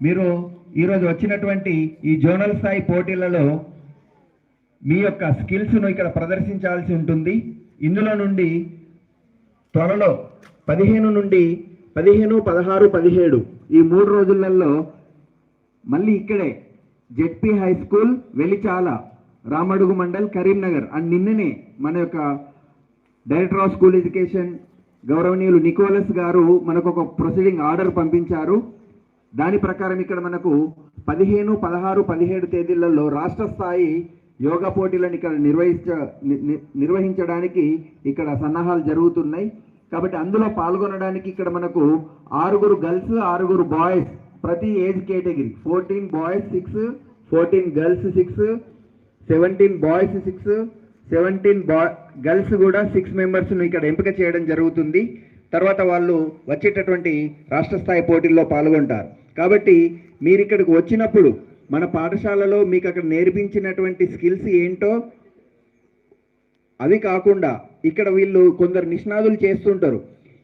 మీరు ఈరోజు వచ్చినటువంటి ఈ జోనల్ స్థాయి పోటీలలో మీ యొక్క స్కిల్స్ను ఇక్కడ ప్రదర్శించాల్సి ఉంటుంది. ఇందులో నుండి త్వరలో పదిహేను నుండి పదిహేను పదహారు పదిహేడు ఈ మూడు రోజులలో మళ్ళీ ఇక్కడే ZP high school Velichala Ramadugu mandal Karimnagar and నిన్ననే మన యొక్క డైరెక్టర్ ఆఫ్ స్కూల్ ఎడ్యుకేషన్ గౌరవనీయులు నికోలస్ గారు మనకు ఒక ప్రొసీడింగ్ ఆర్డర్ పంపించారు. దాని ప్రకారం ఇక్కడ మనకు పదిహేను పదహారు పదిహేడు తేదీలలో రాష్ట్ర స్థాయి యోగా పోటీలను ఇక్కడ నిర్వహించ ని- నిర్వహించడానికి ఇక్కడ సన్నాహాలు జరుగుతున్నాయి. కాబట్టి అందులో పాల్గొనడానికి ఇక్కడ మనకు ఆరుగురు గర్ల్స్ ఆరుగురు బాయ్స్ ప్రతి age category. Fourteen boys six fourteen girls six seventeen boys six seventeen బా గర్ల్స్ కూడా సిక్స్ మెంబర్స్ను ఇక్కడ ఎంపిక చేయడం జరుగుతుంది. తర్వాత వాళ్ళు వచ్చేటటువంటి రాష్ట్ర స్థాయి పోటీల్లో పాల్గొంటారు. కాబట్టి మీరు ఇక్కడికి వచ్చినప్పుడు మన పాఠశాలలో మీకు అక్కడ నేర్పించినటువంటి స్కిల్స్ ఏంటో అవి కాకుండా ఇక్కడ వీళ్ళు కొందరు నిష్ణాతులు చేస్తుంటారు.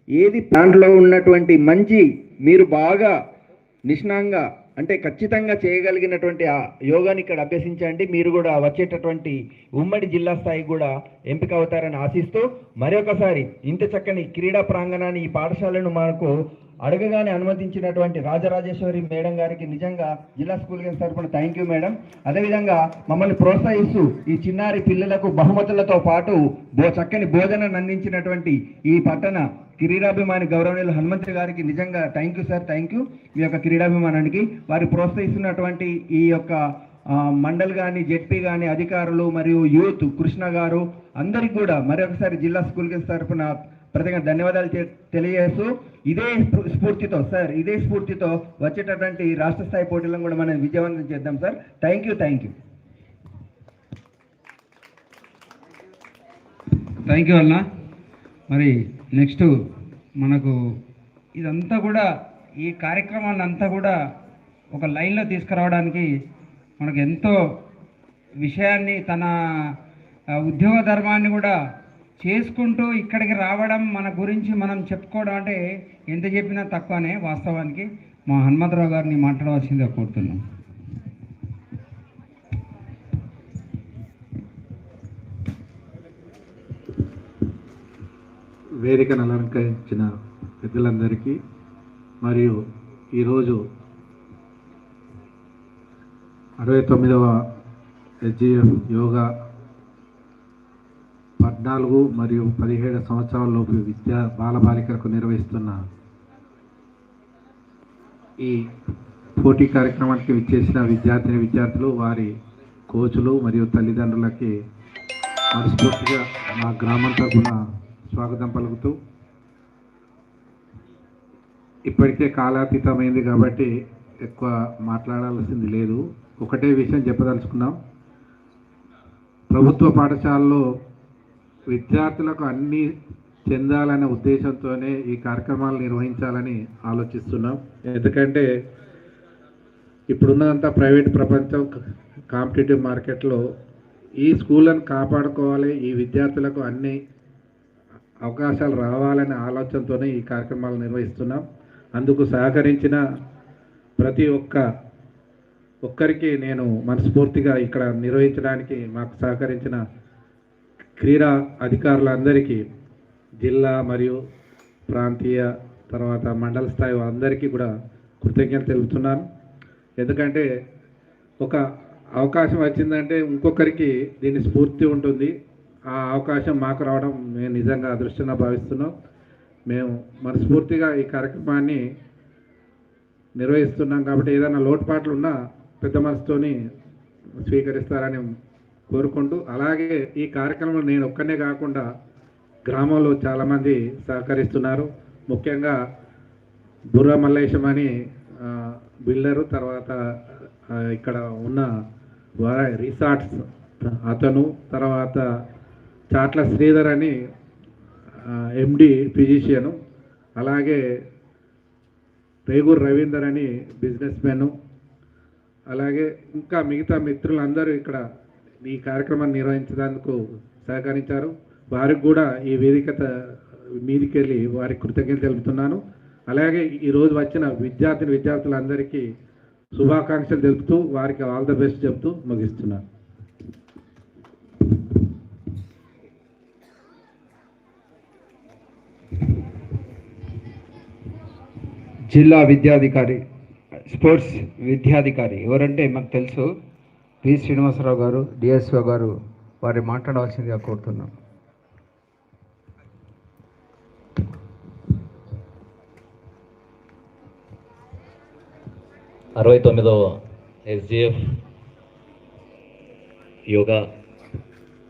ఏది దాంట్లో ఉన్నటువంటి మంచి మీరు బాగా నిష్ణాంగా అంటే ఖచ్చితంగా చేయగలిగినటువంటి ఆ యోగాని ఇక్కడ అభ్యసించండి. మీరు కూడా వచ్చేటటువంటి ఉమ్మడి జిల్లా స్థాయికి కూడా ఎంపిక అవుతారని ఆశిస్తూ మరొకసారి ఇంత చక్కని క్రీడా ప్రాంగణాన్ని ఈ పాఠశాలను మనకు అడగగానే అనుమతించినటువంటి రాజరాజేశ్వరి మేడం గారికి నిజంగా జిల్లా స్కూల్ గేమ్స్ తరఫున థ్యాంక్ యూ మేడం అదేవిధంగా మమ్మల్ని ప్రోత్సహిస్తూ ఈ చిన్నారి పిల్లలకు బహుమతులతో పాటు చక్కని భోజనాన్ని అందించినటువంటి ఈ పట్టణ క్రీడాభిమాని గౌరవనీయులు హనుమంతు గారికి నిజంగా thank you sir thank you మీ యొక్క క్రీడాభిమానానికి వారి ప్రోత్సహిస్తున్నటువంటి ఈ యొక్క మండల్ కానీ జెడ్పీ కానీ అధికారులు మరియు యూత్ కృష్ణ గారు అందరికీ కూడా మరొకసారి జిల్లా స్కూల్ గేమ్స్ తరఫున ప్రత్యేకంగా ధన్యవాదాలు తె- తెలియజేస్తూ ఇదే స్ఫూర్తితో సార్ ఇదే స్ఫూర్తితో వచ్చేటటువంటి రాష్ట్ర స్థాయి పోటీలను కూడా మనం విజయవంతం చేద్దాం sir. Thank you thank you thank you అన్న. మరి నెక్స్ట్ మనకు ఇదంతా కూడా ఈ కార్యక్రమాన్ని అంతా కూడా ఒక లైన్లో తీసుకురావడానికి మనకు ఎంతో విషయాన్ని తన ఉద్యోగ ధర్మాన్ని కూడా చేసుకుంటూ ఇక్కడికి రావడం మన గురించి మనం చెప్పుకోవడం అంటే ఎంత చెప్పినా తక్కువనే వాస్తవానికి. మా హనుమంతరావు గారిని మాట్లాడవలసిందిగా కోరుతున్నాం. వేదికను అలంకరించిన పెద్దలందరికీ మరియు ఈరోజు అరవై తొమ్మిదవ హెచ్జిఎఫ్ యోగా పద్నాలుగు మరియు పదిహేడు సంవత్సరాలలోపు విద్యా బాలబాలికలకు నిర్వహిస్తున్న ఈ పోటీ కార్యక్రమానికి విచ్చేసిన విద్యార్థిని విద్యార్థులు వారి కోచులు మరియు తల్లిదండ్రులకి మనస్ఫూర్తిగా మా గ్రామం తరఫున స్వాగతం పలుకుతూ ఇప్పటికే కాలాతీతమైంది కాబట్టి ఎక్కువ మాట్లాడాల్సింది లేదు. ఒకటే విషయం చెప్పదలుచుకున్నాం. ప్రభుత్వ పాఠశాలలో విద్యార్థులకు అన్నీ చెందాలనే ఉద్దేశంతోనే ఈ కార్యక్రమాలు నిర్వహించాలని ఆలోచిస్తున్నాం. ఎందుకంటే ఇప్పుడున్నంత ప్రైవేట్ ప్రపంచం కాంపిటేటివ్ మార్కెట్లో ఈ స్కూళ్ళను కాపాడుకోవాలి ఈ విద్యార్థులకు అన్ని అవకాశాలు రావాలనే ఆలోచనతోనే ఈ కార్యక్రమాలు నిర్వహిస్తున్నాం. అందుకు సహకరించిన ప్రతి ఒక్క ఒక్కరికి నేను మనస్ఫూర్తిగా ఇక్కడ నిర్వహించడానికి మాకు సహకరించిన క్రీడా అధికారులందరికీ జిల్లా మరియు ప్రాంతీయ తర్వాత మండల స్థాయి అందరికీ కూడా కృతజ్ఞత తెలుపుతున్నాను. ఎందుకంటే ఒక అవకాశం వచ్చిందంటే ఇంకొకరికి దీని స్ఫూర్తి ఉంటుంది. ఆ అవకాశం మాకు రావడం మేము నిజంగా అదృష్టంగా భావిస్తున్నాం. మేము మనస్ఫూర్తిగా ఈ కార్యక్రమాన్ని నిర్వహిస్తున్నాం కాబట్టి ఏదైనా లోటుపాట్లు ఉన్నా పెద్ద మనసుతోని స్వీకరిస్తారని కోరుకుంటూ అలాగే ఈ కార్యక్రమం నేను ఒక్కనే కాకుండా గ్రామంలో చాలామంది సహకరిస్తున్నారు. ముఖ్యంగా బుర్ర మల్లేశం అని బిల్డరు తర్వాత ఇక్కడ ఉన్న రిసార్ట్స్ అతను తర్వాత చాట్ల శ్రీధర్ అని ఎండి ఫిజిషియను అలాగే రేగూర్ రవీందర్ అని బిజినెస్ మ్యాను అలాగే ఇంకా మిగతా మిత్రులందరూ ఇక్కడ ఈ కార్యక్రమాన్ని నిర్వహించడానికి సహకరించారు. వారికి కూడా ఈ వేదికత మీదికి వెళ్ళి వారికి కృతజ్ఞత తెలుపుతున్నాను. అలాగే ఈరోజు వచ్చిన విద్యార్థిని విద్యార్థులందరికీ శుభాకాంక్షలు తెలుపుతూ వారికి ఆల్ ద బెస్ట్ చెప్తూ ముగిస్తున్నాను. జిల్లా విద్యాధికారి స్పోర్ట్స్ విద్యాధికారి ఎవరంటే మాకు తెలుసు. పి శ్రీనివాసరావు గారు డిఎస్ఓ గారు వారి మాట్లాడవలసిందిగా కోరుతున్నాం. అరవై తొమ్మిదవ ఎస్జిఎఫ్ యోగా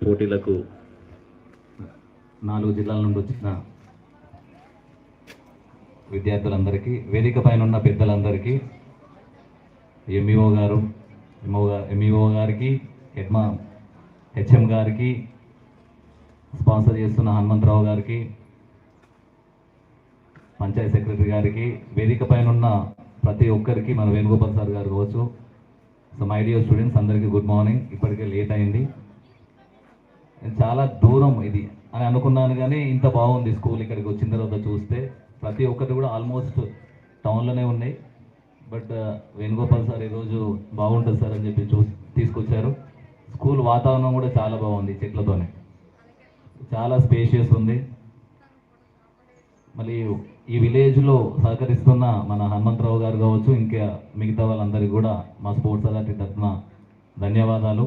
పోటీలకు నాలుగు జిల్లాల నుండి వచ్చిన విద్యార్థులందరికీ వేదిక పైన ఉన్న పెద్దలందరికీ ఎంఈఓ గారు ఎంఓ గారు ఎంఈఓ గారికి హెడ్మా హెచ్ఎం గారికి స్పాన్సర్ చేస్తున్న హనుమంతరావు గారికి పంచాయత్ సెక్రటరీ గారికి వేదిక పైన ఉన్న ప్రతి ఒక్కరికి మన వేణుగోపాల్ సార్ గారు కావచ్చు. సో మై డియర్ స్టూడెంట్స్ అందరికీ గుడ్ మార్నింగ్. ఇప్పటికే లేట్ అయింది. చాలా దూరం ఇది అని అనుకున్నాను కానీ ఇంత బాగుంది. స్కూల్ ఇక్కడికి వచ్చిన తర్వాత చూస్తే ప్రతి ఒక్కటి కూడా ఆల్మోస్ట్ టౌన్లోనే ఉన్నాయి. బట్ వేణుగోపాల్ సార్ ఈరోజు బాగుంటుంది సార్ అని చెప్పి చూ తీసుకొచ్చారు. స్కూల్ వాతావరణం కూడా చాలా బాగుంది చెట్లతోనే. చాలా స్పేషియస్ ఉంది. మళ్ళీ ఈ విలేజ్లో సహకరిస్తున్న మన హనుమంతరావు గారు కావచ్చు ఇంకా మిగతా వాళ్ళందరికీ కూడా మా స్పోర్ట్స్ అథారిటీ తరఫున ధన్యవాదాలు.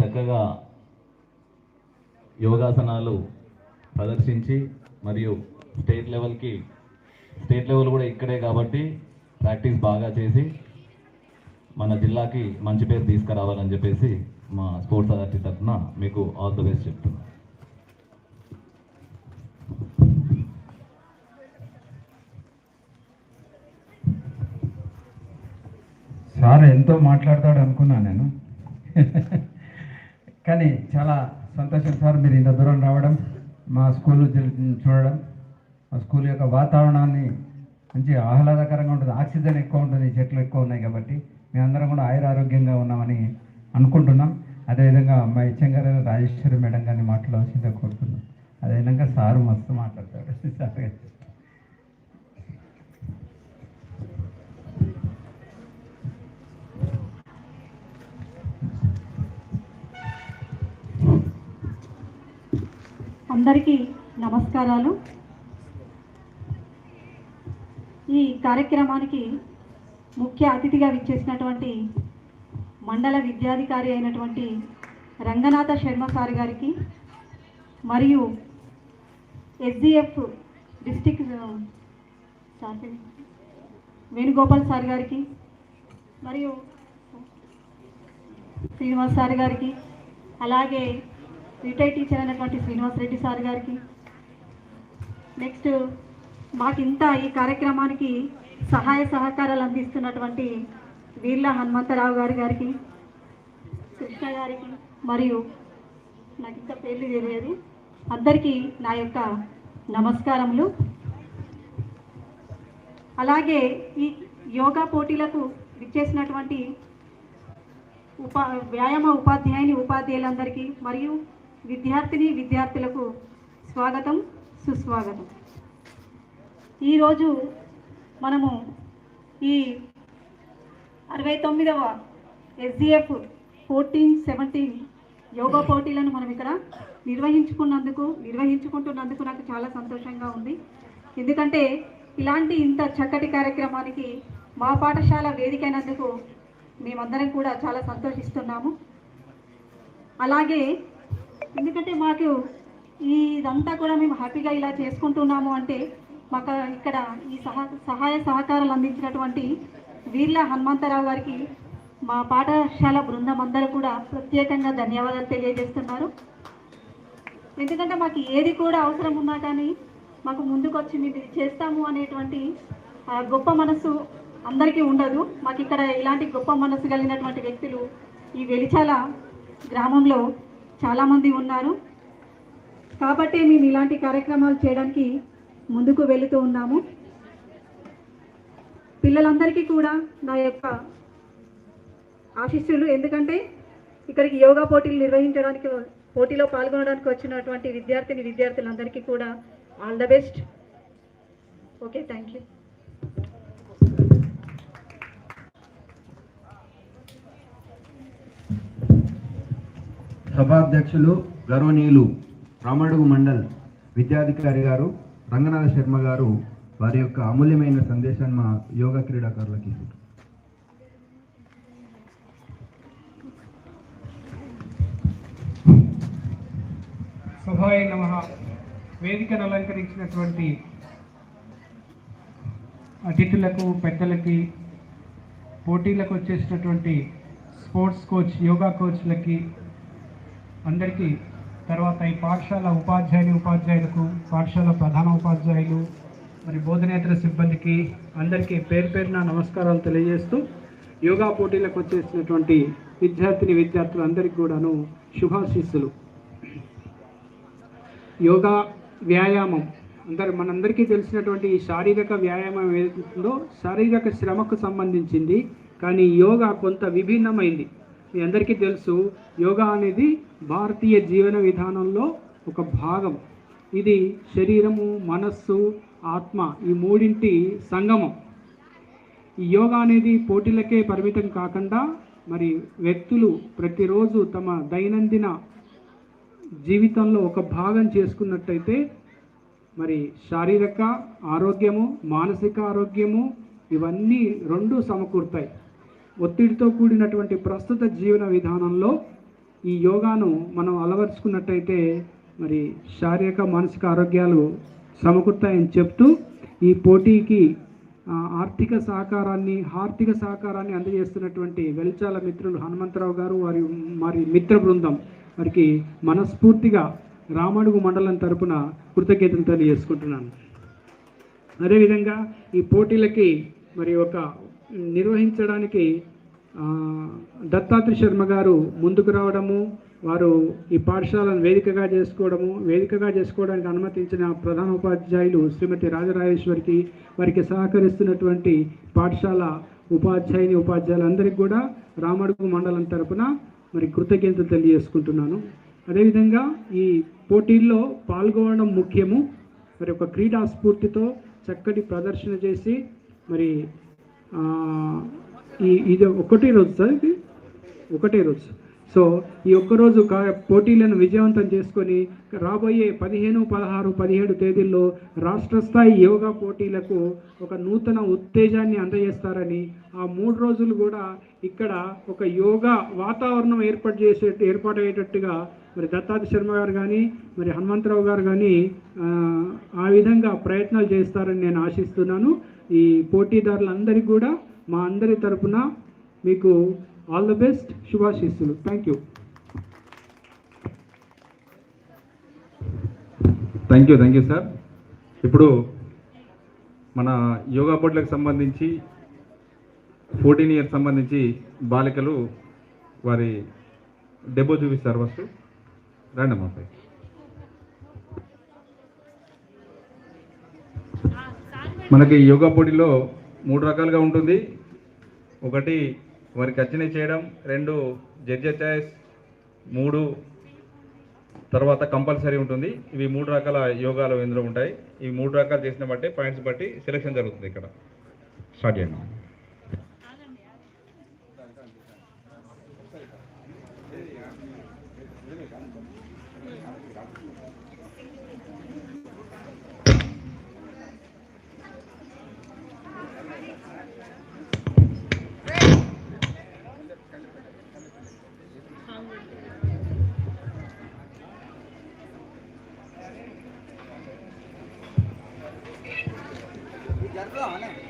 చక్కగా యోగాసనాలు ప్రదర్శించి మరియు స్టేట్ లెవెల్కి స్టేట్ లెవెల్ కూడా ఇక్కడే కాబట్టి ప్రాక్టీస్ బాగా చేసి మన జిల్లాకి మంచి పేరు తీసుకురావాలని చెప్పేసి మా స్పోర్ట్స్ అథారిటీ తరఫున మీకు ఆల్ ద బెస్ట్ చెప్తున్నాను. సార్ ఎంతో మాట్లాడతాడు అనుకున్నా నేను. కానీ చాలా సంతోషం సార్ మీరు ఇంత దూరం రావడం మా స్కూల్ చూడడం. స్కూల్ యొక్క వాతావరణాన్ని మంచి ఆహ్లాదకరంగా ఉంటుంది ఆక్సిజన్ ఎక్కువ ఉంటుంది చెట్లు ఎక్కువ ఉన్నాయి కాబట్టి మేమందరం కూడా ఆయుర ఆరోగ్యంగా ఉన్నామని అనుకుంటున్నాం. అదేవిధంగా మా ఇచ్చంగారు రాజేశ్వరి మేడం గారిని మాట్లాడాల్సిందే కోరుతున్నాం అదేవిధంగా సారు మస్తు మాట్లాడతాడు. సార్ అందరికీ నమస్కారాలు. ఈ కార్యక్రమానికి ముఖ్య అతిథిగా విచ్చేసినటువంటి మండల విద్యాధికారి అయినటువంటి రంగనాథ శర్మ సార్ గారికి మరియు SDF district sir Venugopal sir గారికి మరియు శ్రీనివాస్ సార్ గారికి అలాగే రిటైర్ టీచర్ అయినటువంటి శ్రీనివాస్ రెడ్డి సార్ గారికి. నెక్స్ట్ మాకింత ఈ కార్యక్రమానికి సహాయ సహకారాలు అందిస్తున్నటువంటి వీర్ల హనుమంతరావు గారి గారికి కృష్ణ గారికి మరియు నాకు ఇంకా పేర్లు తెలియదు. అందరికీ నా యొక్క నమస్కారములు. అలాగే ఈ యోగా పోటీలకు విచ్చేసినటువంటి ఉపా వ్యాయామ ఉపాధ్యాయుని ఉపాధ్యాయులందరికీ మరియు విద్యార్థిని విద్యార్థులకు స్వాగతం సుస్వాగతం. ఈరోజు మనము ఈ అరవై తొమ్మిదవ ఎస్డిఎఫ్ ఫోర్టీన్ సెవెంటీన్ యోగా పోటీలను మనం ఇక్కడ నిర్వహించుకున్నందుకు నిర్వహించుకుంటున్నందుకు నాకు చాలా సంతోషంగా ఉంది. ఎందుకంటే ఇలాంటి ఇంత చక్కటి కార్యక్రమానికి మా పాఠశాల వేదికైనందుకు మేమందరం కూడా చాలా సంతోషిస్తున్నాము. అలాగే ఎందుకంటే మాకు ఈ ఇదంతా కూడా మేము హ్యాపీగా ఇలా చేసుకుంటున్నాము అంటే మాకు ఇక్కడ ఈ సహా సహాయ సహకారాలు అందించినటువంటి వీర్ల హనుమంతరావు గారికి మా పాఠశాల బృందం అందరూ కూడా ప్రత్యేకంగా ధన్యవాదాలు తెలియజేస్తున్నారు. ఎందుకంటే మాకు ఏది కూడా అవసరం ఉన్నా కానీ మాకు ముందుకొచ్చి మేము ఇది చేస్తాము అనేటువంటి గొప్ప మనసు అందరికీ ఉండదు. మాకు ఇక్కడ ఇలాంటి గొప్ప మనసు కలిగినటువంటి వ్యక్తులు ఈ వెలిచాల గ్రామంలో చాలామంది ఉన్నారు. కాబట్టి మేము ఇలాంటి కార్యక్రమాలు చేయడానికి ముందుకు వెళుతూ ఉన్నాము. పిల్లలందరికీ కూడా నా యొక్క ఆశిస్సులు. ఎందుకంటే ఇక్కడికి యోగా పోటీలు నిర్వహించడానికి పోటీలో పాల్గొనడానికి వచ్చినటువంటి విద్యార్థిని విద్యార్థులందరికీ కూడా all the best. Okay thank you. సభాధ్యక్షులు గర్వనీయులు రామడుగు మండల్ విద్యాధికారి గారు రంగనాథ శర్మ గారు వారి యొక్క అమూల్యమైన సందేశాన్ని మా యోగా క్రీడాకారులకి ఇస్తారు నమః నమ. వేదికను అలంకరించినటువంటి అతిథులకు పెద్దలకి పోటీలకు వచ్చేసినటువంటి స్పోర్ట్స్ కోచ్ యోగా కోచ్లకి అందరికీ తర్వాత ఈ పాఠశాల ఉపాధ్యాయులు ఉపాధ్యాయులకు పాఠశాల ప్రధాన ఉపాధ్యాయులు మరి బోధనేతర సిబ్బందికి అందరికీ పేరు పేరున నమస్కారాలు తెలియజేస్తూ యోగా పోటీలకు వచ్చేసినటువంటి విద్యార్థిని విద్యార్థులందరికీ కూడాను శుభాశీస్సులు. యోగా వ్యాయామం. అందరు మనందరికీ తెలిసినటువంటి ఈ శారీరక వ్యాయామం ఏదైతుందో శారీరక శ్రమకు సంబంధించింది కానీ యోగా కొంత విభిన్నమైంది. మీ అందరికీ తెలుసు యోగా అనేది భారతీయ జీవన విధానంలో ఒక భాగం. ఇది శరీరము మనస్సు ఆత్మ ఈ మూడింటి సంగమం. ఈ యోగా అనేది పోటీలకే పరిమితం కాకుండా మరి వ్యక్తులు ప్రతిరోజు తమ దైనందిన జీవితంలో ఒక భాగం చేసుకున్నట్టయితే మరి శారీరక ఆరోగ్యము మానసిక ఆరోగ్యము ఇవన్నీ రెండు సమకూరుతాయి. ఒత్తిడితో కూడినటువంటి ప్రస్తుత జీవన విధానంలో ఈ యోగాను మనం అలవరుచుకున్నట్టయితే మరి శారీరక మానసిక ఆరోగ్యాలు సమకూర్తాయని చెప్తూ ఈ పోటీకి ఆర్థిక సహకారాన్ని ఆర్థిక సహకారాన్ని అందజేస్తున్నటువంటి వెల్చాల మిత్రులు హనుమంతరావు గారు వారి మరి మిత్ర బృందం. వారికి మనస్ఫూర్తిగా రామడుగు మండలం తరపున కృతజ్ఞతలు తెలియజేసుకుంటున్నాను. అదేవిధంగా ఈ పోటీలకి మరి ఒక నిర్వహించడానికి దత్తాత్రి శర్మ గారు ముందుకు రావడము వారు ఈ పాఠశాలను వేదికగా చేసుకోవడము వేదికగా చేసుకోవడానికి అనుమతించిన ప్రధాన ఉపాధ్యాయులు శ్రీమతి రాజరాజేశ్వరికి వారికి సహకరిస్తున్నటువంటి పాఠశాల ఉపాధ్యాయుని ఉపాధ్యాయులందరికీ కూడా రామడుగు మండలం తరపున మరి కృతజ్ఞతలు తెలియజేసుకుంటున్నాను. అదేవిధంగా ఈ పోటీల్లో పాల్గొనడం ముఖ్యము. మరి ఒక క్రీడా స్ఫూర్తితో చక్కటి ప్రదర్శన చేసి మరి ఈ ఇది ఒకటే రోజు సార్ ఇది? ఒకటే రోజు. సో ఈ ఒక్కరోజు కా పోటీలను విజయవంతం చేసుకొని రాబోయే పదిహేను పదహారు పదిహేడు తేదీల్లో రాష్ట్ర స్థాయి యోగా పోటీలకు ఒక నూతన ఉత్తేజాన్ని అందజేస్తారని ఆ మూడు రోజులు కూడా ఇక్కడ ఒక యోగా వాతావరణం ఏర్పాటు చేసే ఏర్పాటయ్యేటట్టుగా మరి దత్తాది శర్మ గారు కానీ మరి హనుమంతరావు గారు కానీ ఆ విధంగా ప్రయత్నాలు చేస్తారని నేను ఆశిస్తున్నాను. ఈ పోటీదారులందరికీ కూడా మా అందరి తరపున మీకు all the best శుభాశీస్సులు. Thank you thank you thank you sir ఇప్పుడు మన యోగా బోర్డులకు సంబంధించి ఫోర్టీన్ ఇయర్స్ సంబంధించి బాలికలు వారి డెబో చూపిస్తారు ఫస్ట్ రండి అమ్మా మనకి యోగా పోటీలో మూడు రకాలుగా ఉంటుంది. ఒకటి వారికి వచ్చినవి చేయడం రెండు జడ్జి చాయిస్ మూడు తర్వాత కంపల్సరీ ఉంటుంది. ఇవి మూడు రకాల యోగాలు ఇందులో ఉంటాయి. ఇవి మూడు రకాలు చేసిన బట్టి పాయింట్స్ బట్టి సెలెక్షన్ జరుగుతుంది ఇక్కడ. స్టార్ట్ చేయండి. दर्द आने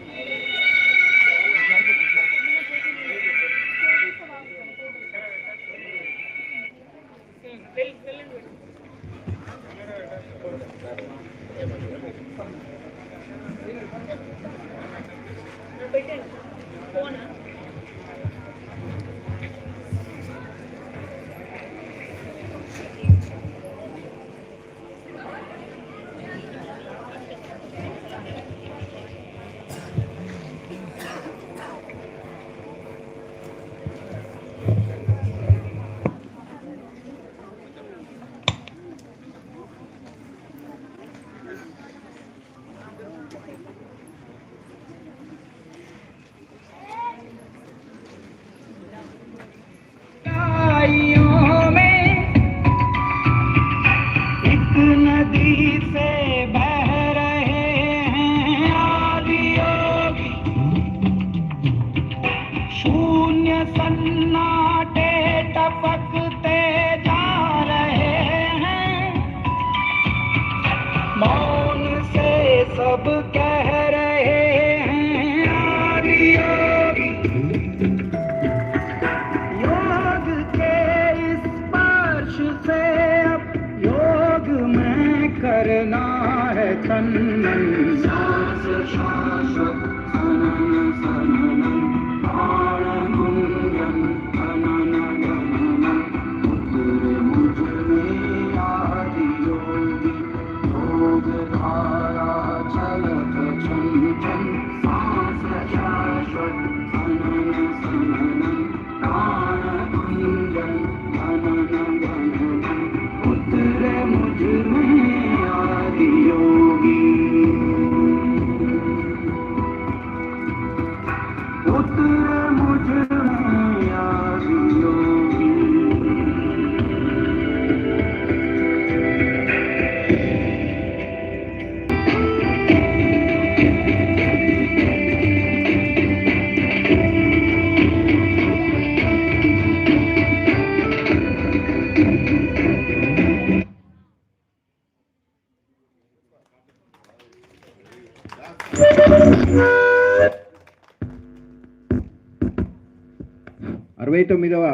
అరవై తొమ్మిదవ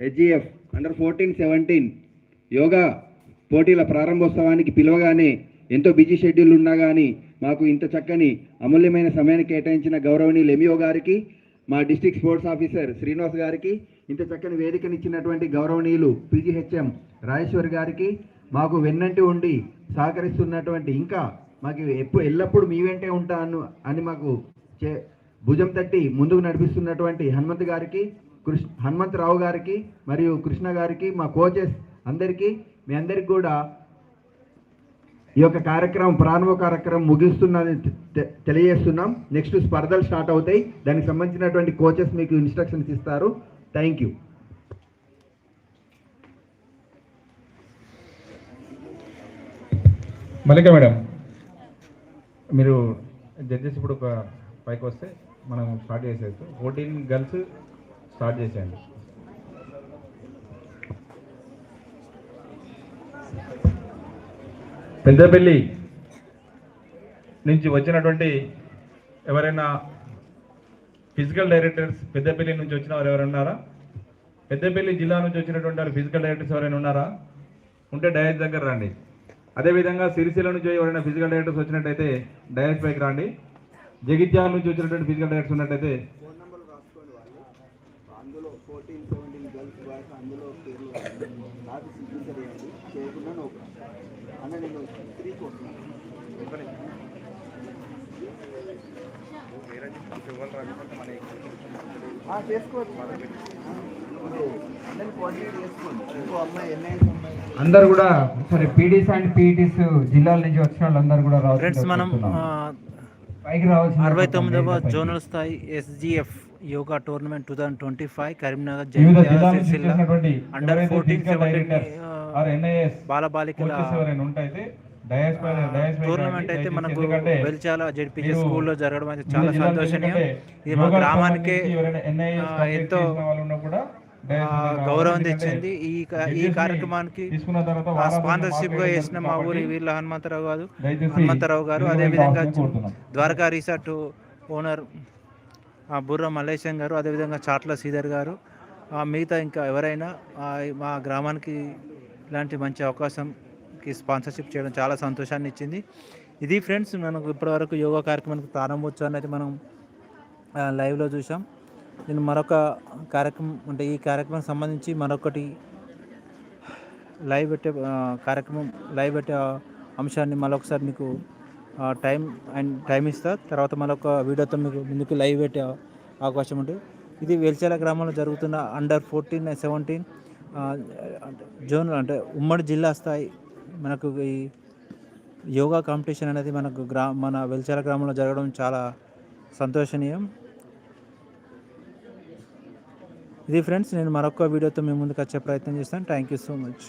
HGF under fourteen seventeen yoga పోటీల ప్రారంభోత్సవానికి పిలవగానే ఎంతో బిజీ షెడ్యూల్ ఉన్నా కానీ మాకు ఇంత చక్కని అమూల్యమైన సమయాన్ని కేటాయించిన గౌరవనీయులు లెమియో గారికి మా డిస్టిక్ స్పోర్ట్స్ ఆఫీసర్ శ్రీనివాస్ గారికి ఇంత చక్కని వేదికనిచ్చినటువంటి గౌరవనీయులు పీజీహెచ్ఎం రాజేశ్వర్ గారికి మాకు వెన్నంటి ఉండి సహకరిస్తున్నటువంటి ఇంకా మాకు ఎప్పుడు ఎల్లప్పుడూ మీ వెంటే ఉంటాను అని మాకు చే భుజం తట్టి ముందుకు నడిపిస్తున్నటువంటి హనుమంత్ గారికి కృష్ణ హనుమంతరావు గారికి మరియు కృష్ణ గారికి మా కోచెస్ అందరికీ మీ అందరికి కూడా ఈ యొక్క కార్యక్రమం ప్రారంభ కార్యక్రమం ముగిస్తుందని తె- తెలియజేస్తున్నాం. నెక్స్ట్ స్పర్ధలు స్టార్ట్ అవుతాయి. దానికి సంబంధించినటువంటి కోచెస్ మీకు ఇన్స్ట్రక్షన్స్ ఇస్తారు. థ్యాంక్ యూ మల్లిక మేడం మీరు జడ్జెస్ ఇప్పుడు ఒక పైకి వస్తే మనం స్టార్ట్ చేసేస్తాం ఫోర్టీన్ గర్ల్స్ స్టార్ట్ చేసేయండి. పెద్దపల్లి నుంచి వచ్చినటువంటి ఎవరైనా ఫిజికల్ డైరెక్టర్స్ పెద్దపల్లి నుంచి వచ్చిన వారు ఎవరైనా ఉన్నారా? పెద్దపల్లి జిల్లా నుంచి వచ్చినటువంటి వారు ఫిజికల్ డైరెక్టర్స్ ఎవరైనా ఉన్నారా? ఉంటే డయస్ దగ్గర రండి. అదేవిధంగా సిరిసిల్ల నుంచి ఎవరైనా ఫిజికల్ డైరెక్టర్స్ వచ్చినట్టయితే డయస్ పైకి రండి. జగిత్యాల నుంచి వచ్చినటువంటి ఫిజికల్ డైరెక్టర్స్ ఉన్నట్టయితే అందరు కూడా సరే పీడీస్ అండ్ పీఈటీస్ జిల్లాల నుంచి వచ్చిన వాళ్ళందరూ కూడా రావచ్చు ఫ్రెండ్స్ మనం పైకి రావాల్సిన అరవై తొమ్మిదవ జోనల్ స్థాయి SGF yoga tournament two thousand twenty five Karimnagar చేసినటువంటి అండర్ ఫోర్టీన్ physical బాలబాలికల టోర్నమెంట్. అయితే మనకు వెల్చాల జెడ్పీజీ స్కూల్లో జరగడం అయితే చాలా సంతోషనీయం ఇది మా గ్రామానికే ఎంతో. గౌరవం తెచ్చింది ఈ ఈ కార్యక్రమానికి స్పాన్సర్షిప్గా చేసిన మా ఊరి వీళ్ళ హనుమంతరావు గారు హనుమంతరావు గారు అదేవిధంగా. ద్వారకా రిసార్ట్ ఓనర్ ఆ బుర్ర మల్లేశం గారు అదేవిధంగా చాట్ల శ్రీధర్ గారు ఆ, మిగతా ఇంకా ఎవరైనా మా గ్రామానికి ఇలాంటి మంచి అవకాశంకి స్పాన్సర్షిప్ చేయడం చాలా సంతోషాన్ని ఇచ్చింది. ఇది ఫ్రెండ్స్ మనకు ఇప్పటివరకు యోగా కార్యక్రమానికి ప్రారంభోత్సవాన్ని అయితే మనం లైవ్లో చూసాం నేను మరొక కార్యక్రమం అంటే ఈ కార్యక్రమానికి సంబంధించి మరొకటి లైవ్ పెట్టే కార్యక్రమం లైవ్ పెట్టే అంశాన్ని మరొకసారి మీకు టైం అండ్ టైం ఇస్తా. తర్వాత మరొక వీడియోతో మీకు ముందుకు లైవ్ పెట్టే అవకాశం ఉంటుంది. ఇది వెల్చాల గ్రామంలో జరుగుతున్న అండర్ ఫోర్టీన్ సెవెంటీన్ జోన్ అంటే ఉమ్మడి జిల్లా స్థాయి మనకు ఈ యోగా కాంపిటీషన్ అనేది మనకు గ్రా మన వెల్చాల గ్రామంలో జరగడం చాలా సంతోషనీయం. ఇది ఫ్రెండ్స్ నేను మరొక వీడియోతో మీ ముందుకు వచ్చే ప్రయత్నం చేస్తాను. Thank you so much